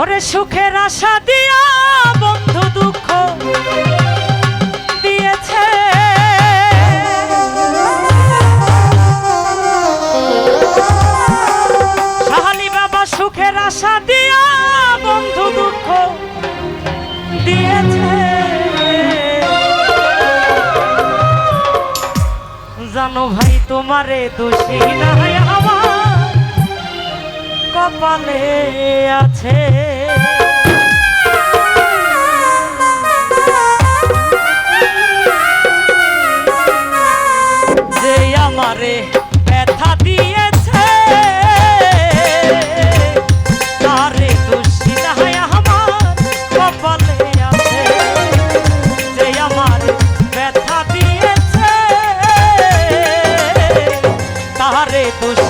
ওরে সুখের আশা দিয়া বন্ধু দুঃখ দিয়েছে। সাহালি বাবা সুখের আশা দিয়া বন্ধু দুঃখ দিয়েছে। জানো ভাই, তোমারে দোষী না কপালে আছে। যে আমারে ব্যথা দিয়েছে, তারে দুশ্চিন্তা হয় আমার কপালে আছে। যে আমার ব্যথা দিয়েছে, তারে দুশ্চিন্তা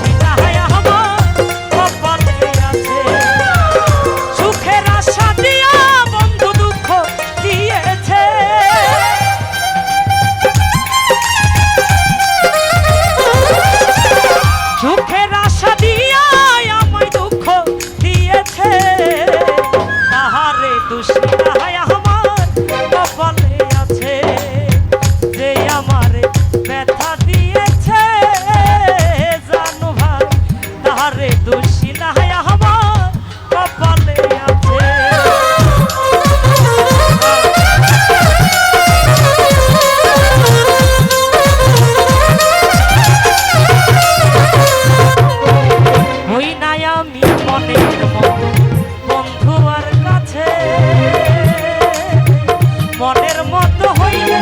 হইলে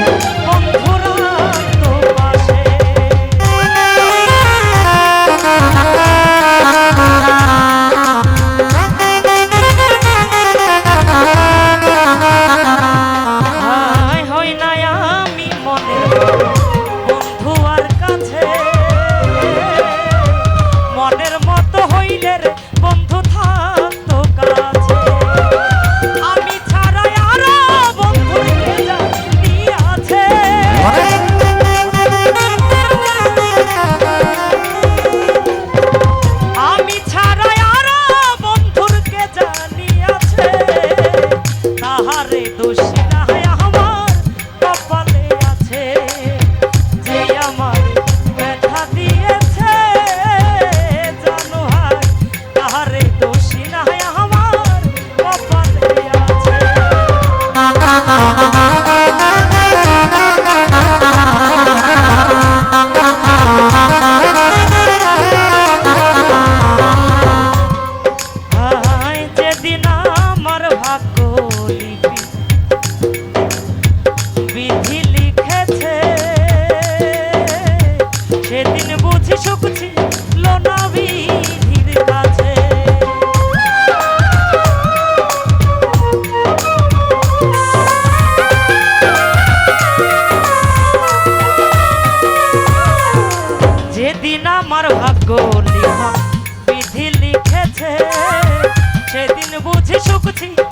অন্ধরা আহারে দোষী নাহায় আমার, কপালে আছে যে আমার ব্যথা দিয়েছে। জানো হায়, আহারে দোষী নাহায় আমার, কপালে আছে। Hey.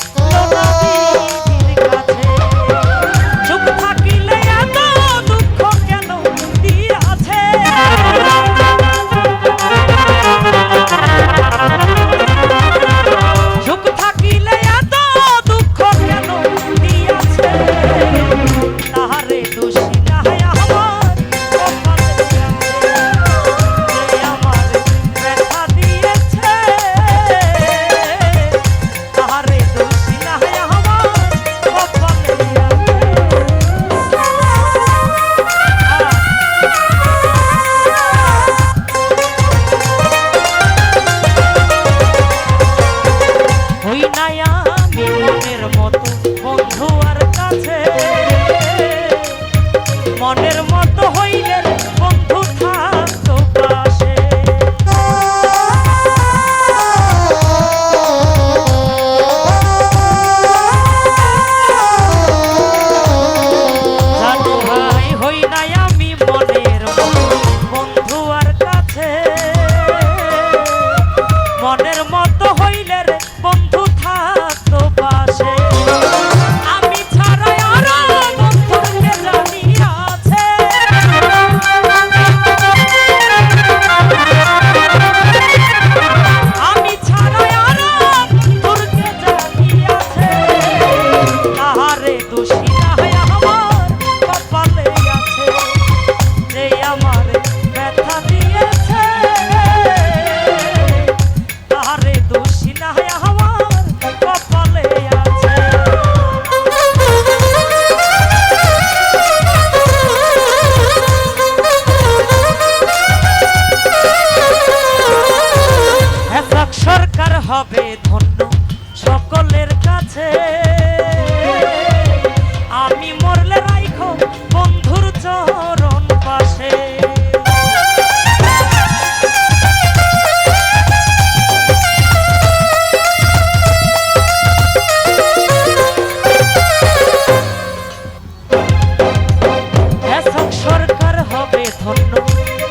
ধন্য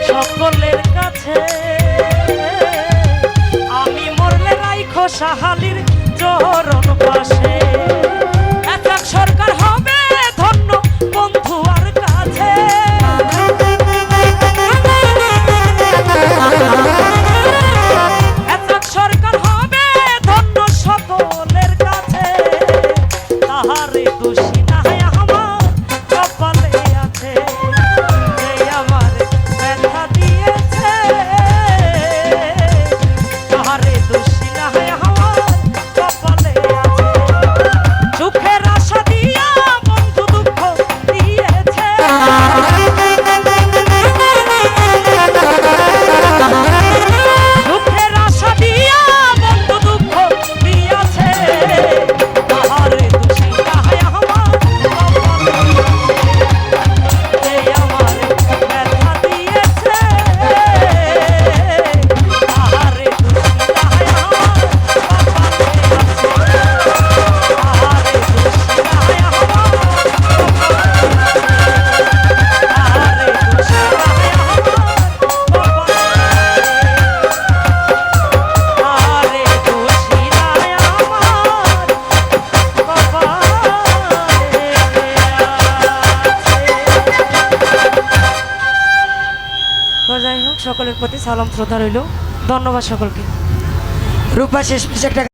সকলের কাছে। আমি মরলে রাইখো সাহালির চরণ পাশে। সকলের প্রতি সালাম শ্রদ্ধা রইল। ধন্যবাদ সকলকে। রূপা শেষ একটা